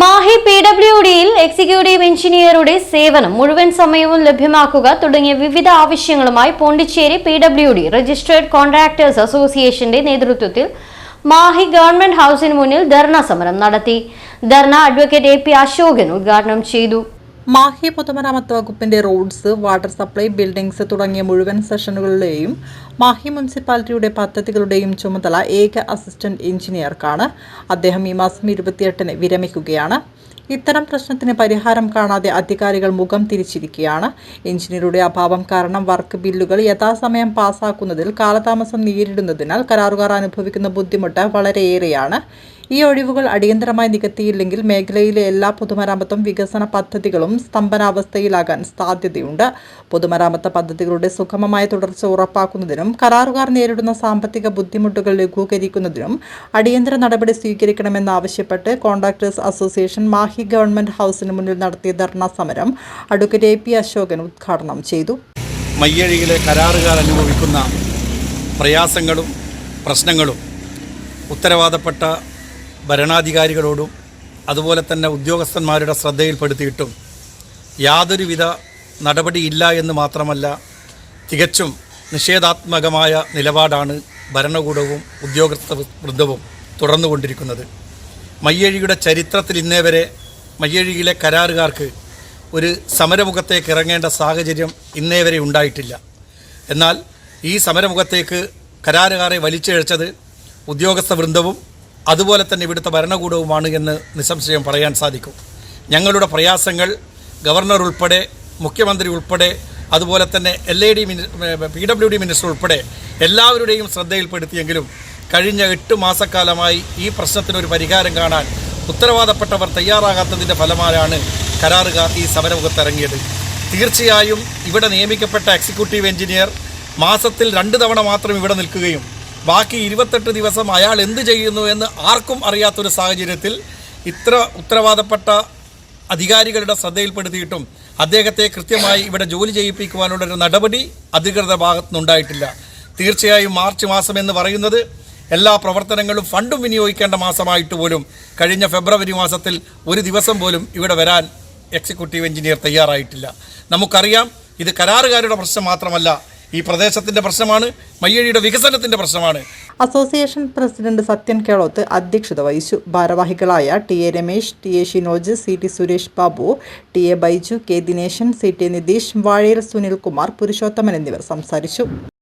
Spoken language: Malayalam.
മാഹി പി ഡബ്ല്യു ഡിയിൽ എക്സിക്യൂട്ടീവ് എഞ്ചിനീയറുടെ സേവനം മുഴുവൻ സമയവും ലഭ്യമാക്കുക തുടങ്ങിയ വിവിധ ആവശ്യങ്ങളുമായി Pondicherry P W D registered contractors അസോസിയേഷന്റെ നേതൃത്വത്തിൽ മാഹി ഗവൺമെന്റ് ഹൌസിന് മുന്നിൽ ധർണ സമരം നടത്തി. Dharna advocate A P Ashokan ഉദ്ഘാടനം ചെയ്തു. മാഹി പൊതുമരാമത്ത് വകുപ്പിന്റെ റോഡ്സ് വാട്ടർ സപ്ലൈ ബിൽഡിംഗ്സ് തുടങ്ങിയ മുഴുവൻ സെഷനുകളുടെയും മാഹി മുനിസിപ്പാലിറ്റിയുടെ പദ്ധതികളുടെയും ചുമതല ഏക അസിസ്റ്റന്റ് എഞ്ചിനീയർക്കാണ്. അദ്ദേഹം ഈ മാസം ഇരുപത്തിയെട്ടിന് വിരമിക്കുകയാണ്. ഇത്തരം പ്രശ്നത്തിന് പരിഹാരം കാണാതെ അധികാരികൾ മുഖം തിരിച്ചിരിക്കുകയാണ്. എഞ്ചിനീയറുടെ അഭാവം കാരണം വർക്ക് ബില്ലുകൾ യഥാസമയം പാസാക്കുന്നതിൽ കാലതാമസം നേരിടുന്നതിനാൽ കരാറുകാർ അനുഭവിക്കുന്ന ബുദ്ധിമുട്ട് വളരെയേറെയാണ്. ഈ ഒഴിവുകൾ അടിയന്തരമായി നികത്തിയില്ലെങ്കിൽ മേഖലയിലെ എല്ലാ പൊതുമരാമത്തും വികസന പദ്ധതികളും സ്തംഭനാവസ്ഥയിലാകാൻ സാധ്യതയുണ്ട്. പൊതുമരാമത്ത് പദ്ധതികളുടെ സുഗമമായ തുടർച്ച ഉറപ്പാക്കുന്നതിനും കരാറുകാർ നേരിടുന്ന സാമ്പത്തിക ബുദ്ധിമുട്ടുകൾ ലഘൂകരിക്കുന്നതിനും അടിയന്തര നടപടി സ്വീകരിക്കണമെന്നാവശ്യപ്പെട്ട് കോൺട്രാക്ടേഴ്സ് അസോസിയേഷൻ മാഹി ഗവൺമെന്റ് ഹൌസിന് മുന്നിൽ നടത്തിയ ധർണാ സമരം അഡ്വക്കേറ്റ് എ പി അശോകൻ ഉദ്ഘാടനം ചെയ്തു. മയ്യഴിയിലെ കരാറുകാർ അനുഭവിക്കുന്ന പ്രയാസങ്ങളും പ്രശ്നങ്ങളും ഉത്തരവാദപ്പെട്ട ഭരണാധികാരികളോടും അതുപോലെ തന്നെ ഉദ്യോഗസ്ഥന്മാരുടെ ശ്രദ്ധയിൽപ്പെടുത്തിയിട്ടും യാതൊരുവിധ നടപടിയില്ല എന്ന് മാത്രമല്ല തികച്ചും നിഷേധാത്മകമായ നിലപാടാണ് ഭരണകൂടവും ഉദ്യോഗസ്ഥ വൃന്ദവും തുടർന്നുകൊണ്ടിരിക്കുന്നത്. മയ്യഴിയുടെ ചരിത്രത്തിൽ ഇന്നേ വരെ മയ്യഴിയിലെ കരാറുകാർക്ക് ഒരു സമരമുഖത്തേക്ക് ഇറങ്ങേണ്ട സാഹചര്യം ഇന്നേ വരെ ഉണ്ടായിട്ടില്ല. എന്നാൽ ഈ സമരമുഖത്തേക്ക് കരാറുകാരെ വലിച്ചിഴച്ചത് ഉദ്യോഗസ്ഥ വൃന്ദവും അതുപോലെ തന്നെ ഇവിടുത്തെ ഭരണകൂടവുമാണ് എന്ന് നിസ്സംശയം പറയാൻ സാധിക്കും. ഞങ്ങളുടെ പ്രയാസങ്ങൾ ഗവർണർ ഉൾപ്പെടെ മുഖ്യമന്ത്രി ഉൾപ്പെടെ അതുപോലെ തന്നെ L A D P W D minister ഉൾപ്പെടെ എല്ലാവരുടെയും ശ്രദ്ധയിൽപ്പെടുത്തിയെങ്കിലും കഴിഞ്ഞ എട്ട് മാസക്കാലമായി ഈ പ്രശ്നത്തിനൊരു പരിഹാരം കാണാൻ ഉത്തരവാദപ്പെട്ടവർ തയ്യാറാകാത്തതിന്റെ ഫലമായാണ് കരാറുകാർ ഈ സമരമുഖത്തിറങ്ങിയത് തീർച്ചയായും ഇവിടെ നിയമിക്കപ്പെട്ട എക്സിക്യൂട്ടീവ് എഞ്ചിനീയർ മാസത്തിൽ രണ്ട് തവണ മാത്രം ഇവിടെ നിൽക്കുകയും ബാക്കി ഇരുപത്തെട്ട് ദിവസം അയാൾ എന്ത് ചെയ്യുന്നു എന്ന് ആർക്കും അറിയാത്തൊരു സാഹചര്യത്തിൽ ഇത്ര ഉത്തരവാദപ്പെട്ട അധികാരികളുടെ ശ്രദ്ധയിൽപ്പെടുത്തിയിട്ടും അദ്ദേഹത്തെ കൃത്യമായി ഇവിടെ ജോലി ചെയ്യിപ്പിക്കുവാനുള്ള ഒരു നടപടി അധികൃത ഭാഗത്തുനിന്നുണ്ടായിട്ടില്ല. തീർച്ചയായും മാർച്ച് മാസം എന്ന് പറയുന്നത് എല്ലാ പ്രവർത്തനങ്ങളും ഫണ്ടും വിനിയോഗിക്കേണ്ട മാസമായിട്ട് പോലും കഴിഞ്ഞ ഫെബ്രുവരി മാസത്തിൽ ഒരു ദിവസം പോലും ഇവിടെ വരാൻ എക്സിക്യൂട്ടീവ് എഞ്ചിനീയർ തയ്യാറായിട്ടില്ല. നമുക്കറിയാം ഇത് കരാറുകാരുടെ പ്രശ്നം മാത്രമല്ല ഈ പ്രദേശത്തിന്റെ പ്രശ്നമാണ് മയ്യഴിയുടെ വികസനത്തിന്റെ പ്രശ്നമാണ്. അസോസിയേഷൻ പ്രസിഡന്റ് സത്യൻ കേളോത്ത് അധ്യക്ഷത വഹിച്ചു. ഭാരവാഹികളായ T A Ramesh T A Shinoj C T Suresh Babu T A Baiju K Dineshan C T Nitheesh Vazhayil Sunilkumar Purushothaman എന്നിവർ സംസാരിച്ചു.